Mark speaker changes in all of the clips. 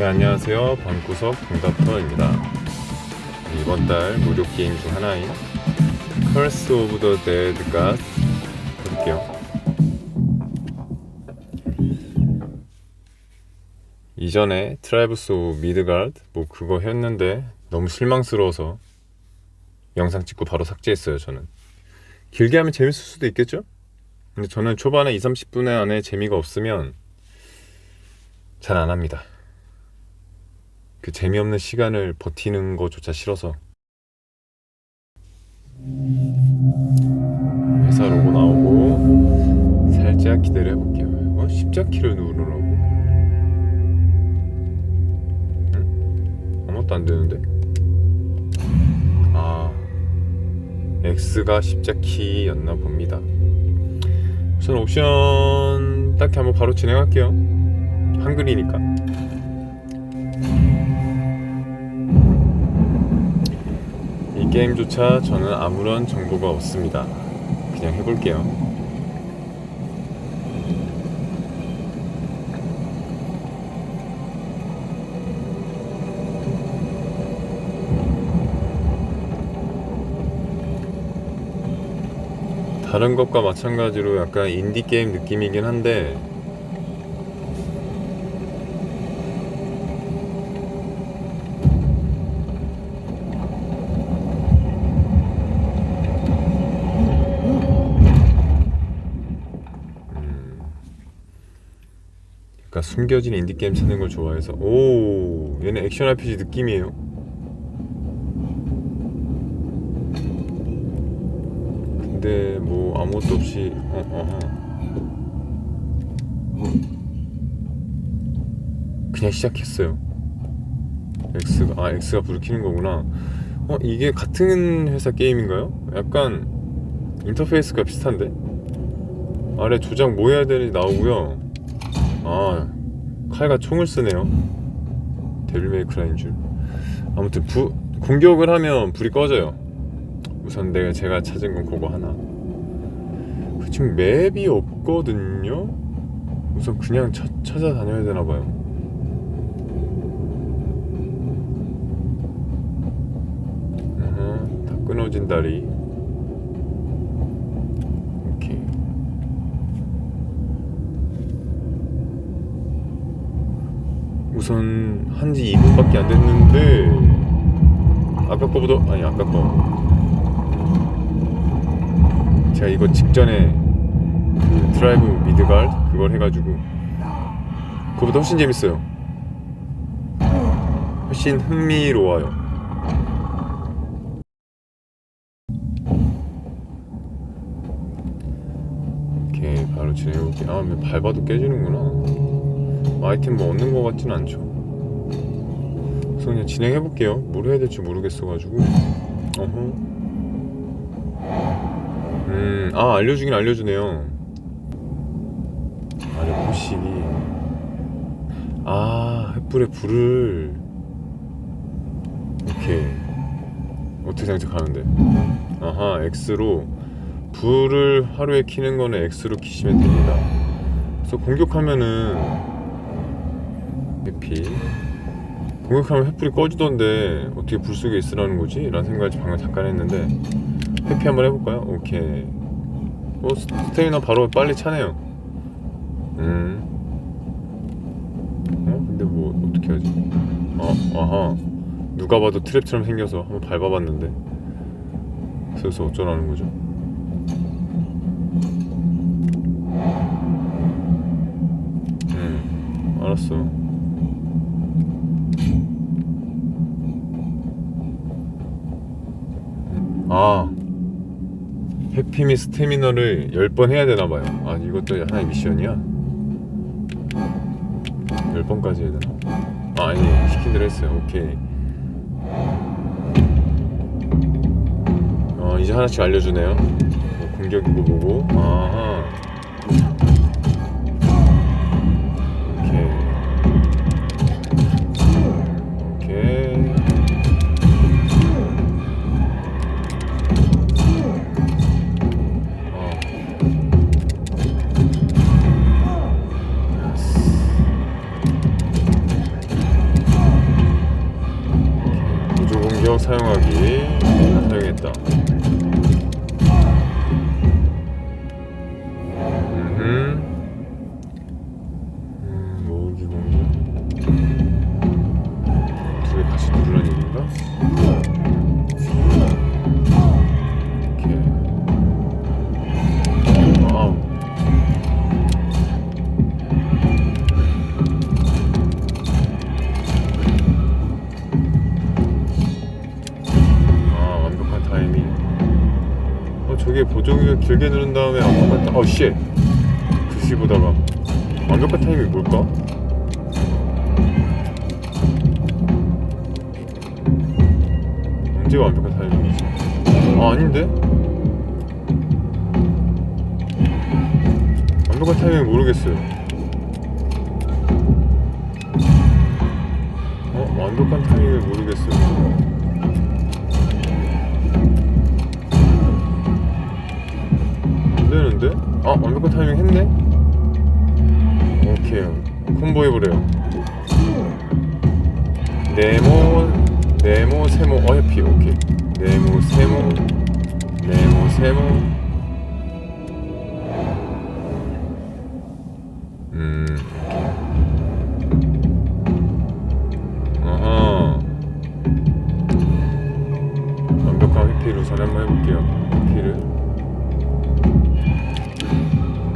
Speaker 1: 네, 안녕하세요. 방구석 동답터입니다. 이번 달 무료 게임 중 하나인 Curse of the Dead God 해볼게요. 이전에 트라이브스 오브 미드가드 뭐 그거 했는데 너무 실망스러워서 영상 찍고 바로 삭제했어요 저는 길게 하면 재밌을 수도 있겠죠? 근데 저는 초반에 2, 30분 안에 재미가 없으면 잘 안 합니다. 그 재미없는 시간을 버티는 거조차 싫어서 회사 로고 나오고 살짝 기다려 볼게요. 어? 십자키를 누르라고? 응? 아무것도 안 되는데? 아 X가 십자키였나 봅니다. 우선 옵션 딱히 한번 바로 진행할게요. 한글이니까. 게임조차 저는 아무런 정보가 없습니다. 그냥 해볼게요. 다른 것과 마찬가지로 약간 인디 게임 느낌이긴 한데 약간 숨겨진 인디 게임 찾는 걸 좋아해서 오 얘는 액션 RPG 느낌이에요. 근데 뭐 아무것도 없이 어, 어, 어. 그냥 시작했어요. X가 아 X가 불을 켜는 거구나. 어 이게 같은 회사 게임인가요? 약간 인터페이스가 비슷한데 아래 조작 뭐 해야 되는지 나오고요. 아 칼과 총을 쓰네요. 데빌 메이크라인 줄. 아무튼 부, 공격을 하면 불이 꺼져요. 우선 내가 제가 찾은 건 그거 하나. 그 지금 맵이 없거든요. 우선 그냥 차, 찾아다녀야 되나 봐요. 다 끊어진 다리. 오케이. 우선 한 지 2분밖에 안 됐는데 아까 거보다 아니 아까 거 제가 이거 직전에 그 드라이브 미드갈 그걸 해가지고 그거보다 훨씬 재밌어요. 훨씬 흥미로워요. 오케이 바로 진행해볼게요. 아, 왜 밟아도 깨지는구나. 아이템 뭐 얻는 것 같진 않죠. 그래서 그냥 진행해 볼게요. 뭘 해야 될지 모르겠어가지고. 어허. 음, 아, 알려주긴 알려주네요. 아래 포식이. 아, 횃불에 불을. 오케이. 어떻게 장착하는데? 아하, X로. 불을 하루에 키는 거는 X로 키시면 됩니다. 그래서 공격하면은. 해피. 공격하면 횃불이 꺼지던데, 어떻게 불 속에 있으라는 거지? 라는 생각을 방금 잠깐 했는데. 회피 한번 해볼까요? 오케이. 어, 스테미나 바로 빨리 차네요. 음. 어? 근데 뭐, 어떻게 하지? 어, 아하. 누가 봐도 트랩처럼 생겨서 한번 밟아봤는데. 그래서 어쩌라는 거죠? 음, 알았어. 아. 해피 미 스태미너를 10번 해야 되나 봐요. 아, 이것도 하나의 미션이야? 10번까지 해야 되나? 아, 아니, 시킨 대로 했어요. 오케이. 어, 이제 하나씩 알려주네요. 뭐 공격이고 뭐고. 아하. 저게 보조기가 길게 누른 다음에 완벽한 타... 어 씨 글씨 보다가. 완벽한 타이밍이 뭘까? 언제가 완벽한 타이밍이지? 아 아닌데? 완벽한 타이밍 모르겠어요 어? 완벽한 타이밍을 모르겠어요 안 되는데? 아 완벽한 타이밍 했네? 오케이 콤보 해보래요 네모 네모 세모 어여피 오케이. 네모 세모 네모 세모. 음 아하 완벽한 회피를 우선 한번 해볼게요. 회피를.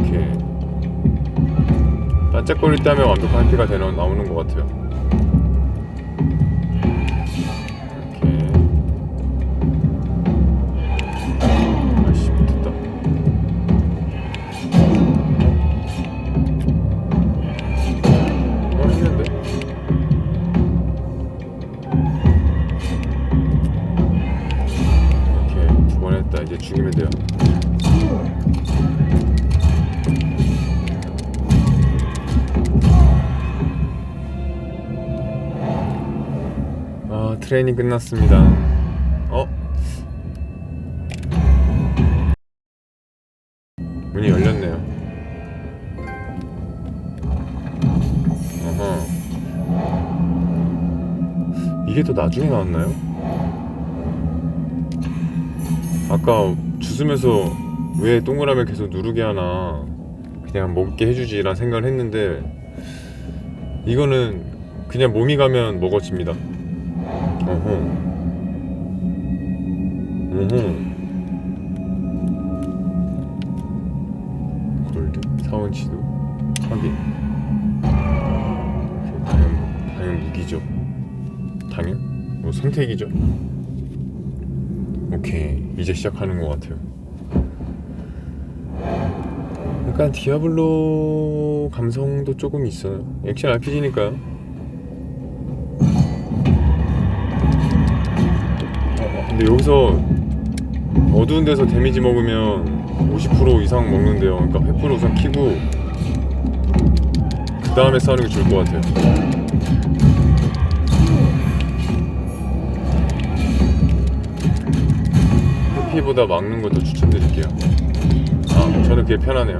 Speaker 1: 오케이. 반짝거릴 때 하면 완벽한 회피가 되는 나오는 것 같아요 트레이닝 끝났습니다 어? 문이 열렸네요 어허 이게 더 나중에 나왔나요? 아까 주스면서 왜 동그라미 계속 누르게 하나 그냥 먹게 해주지라는 생각을 했는데 이거는 그냥 몸이 가면 먹어집니다 어허 어허 골드 사원치도 확인. 오케이, 당연 당연 무기죠. 당연? 뭐 선택이죠. 오케이 이제 시작하는 것 같아요. 약간 디아블로 감성도 조금 있어요. 액션 RPG니까요 근데 여기서 어두운 데서 데미지 먹으면 50% 이상 먹는데요. 그러니까 횃불을 우선 키고 그 다음에 싸우는 게 좋을 것 같아요. 회피보다 막는 것도 추천드릴게요. 아 저는 그게 편하네요.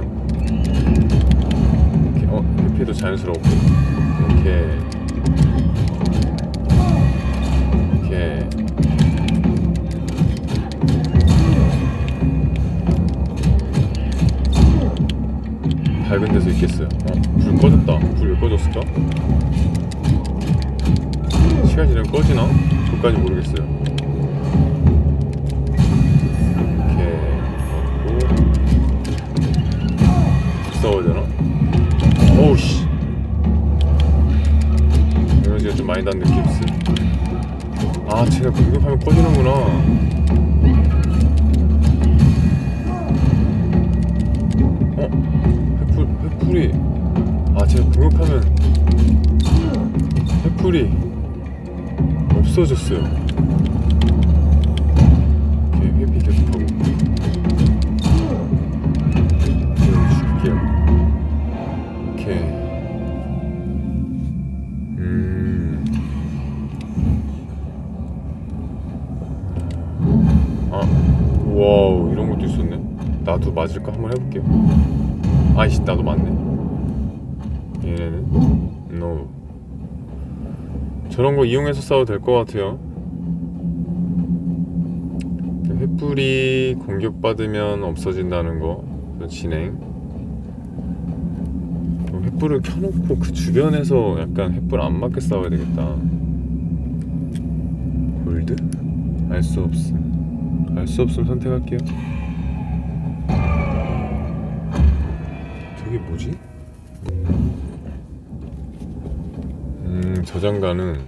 Speaker 1: 이렇게, 어 회피도 자연스럽고. 오케 밝은 데서 있겠어요 어, 불 꺼졌다 불왜 꺼졌을까? 시간 지나면 꺼지나? 그것까지 모르겠어요 이렇게 넣고 싸워야 되나? 오우 씨 에너지가 좀 많이 난 느낌 있어 아 제가 공격하면 꺼지는구나 어? 횃불, 횃불이 아 제가 공격하면 횃불이 없어졌어요 오케이 회피 계속 하고 이거 죽일게요 오케이 음. 아, 와우, 이런 것도 있었네. 나도 맞을까 한번 해볼게요. 아이씨, 나도 맞네. 얘네는 no. 저런 거 이용해서 싸워도 될 것 같아요. 횃불이 공격받으면 없어진다는 거 진행 횃불을 켜놓고 그 주변에서 약간 횃불 안 맞게 싸워야 되겠다 골드? 알 수 없음 알 수 없음 선택할게요 저게 뭐지? 음 저장가는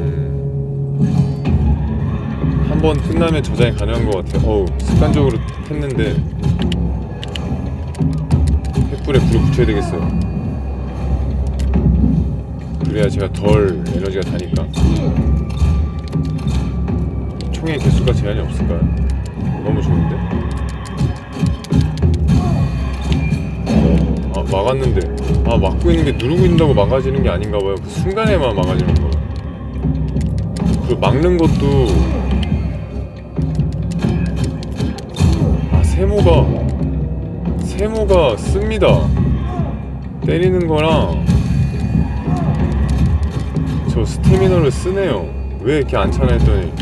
Speaker 1: 음, 한번 끝나면 저장이 가능한 것 같아요. 어우, 습관적으로 했는데 횃불에 불을 붙여야 되겠어요. 그래야 제가 덜 에너지가 다니까. 총의 개수가 제한이 없을까요? 너무 좋은데? 아, 막았는데. 아, 막고 있는 게 누르고 있는다고 막아지는 게 아닌가 봐요. 그 순간에만 막아지는 거예요. 그 막는 것도 아 세모가 세모가 씁니다 때리는 거랑 저 스태미너를 쓰네요 왜 이렇게 안 차나 했더니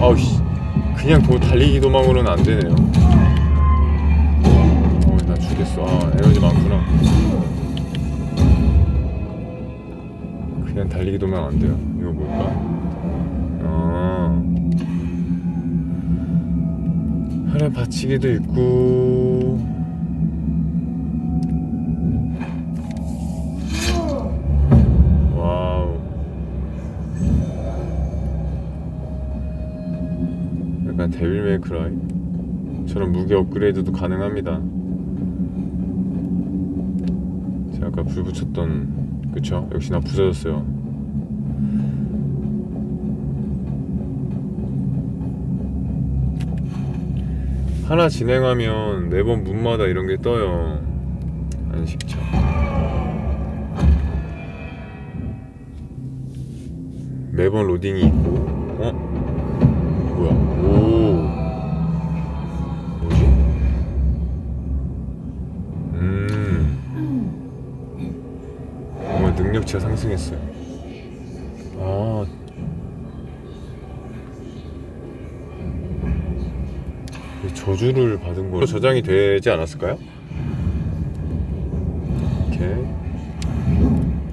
Speaker 1: 아우 씨 그냥 도, 달리기 도망으로는 안 되네요 어, 나 죽겠어. 아, 에너지 많구나. 그냥 달리기 도면 안 돼요. 이거 뭘까? 아. 하늘 받치기도 있고. 약간 데빌 메이크라이? 저런 무기 업그레이드도 가능합니다. 제가 아까 불 붙였던 그쵸? 역시나 부서졌어요. 하나 진행하면 매번 문마다 이런 게 떠요. 안식처. 매번 로딩이 있고, 능력치가 상승했어요. 아. 이 저주를 받은 거 저장이 되지 않았을까요? 이렇게.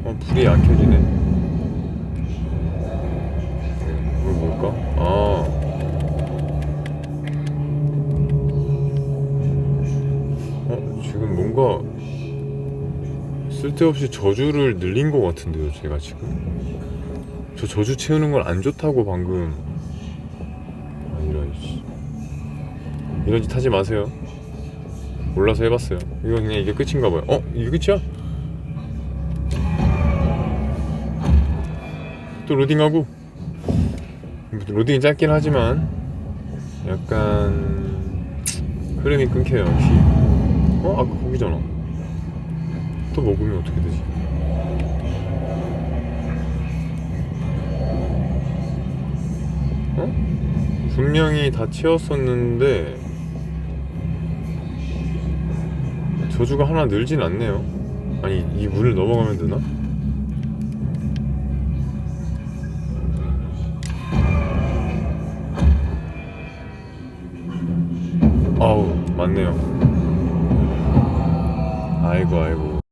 Speaker 1: 어, 불이 안 켜지네. 쓸데없이 저주를 늘린 것 같은데요, 제가 지금. 저 저주 채우는 건 안 좋다고 방금. 아, 이런, 씨. 이런 짓 하지 마세요. 몰라서 해봤어요. 이거 그냥 이게 끝인가 봐요. 어? 이게 끝이야? 또 로딩하고. 로딩이 짧긴 하지만, 약간, 흐름이 끊겨요, 역시. 어? 아까 거기잖아. 또 먹으면 어떻게 되지? 어? 분명히 다 채웠었는데 저주가 하나 늘진 않네요. 아니 이 문을 넘어가면 되나? 아우 맞네요. 아이고 아이고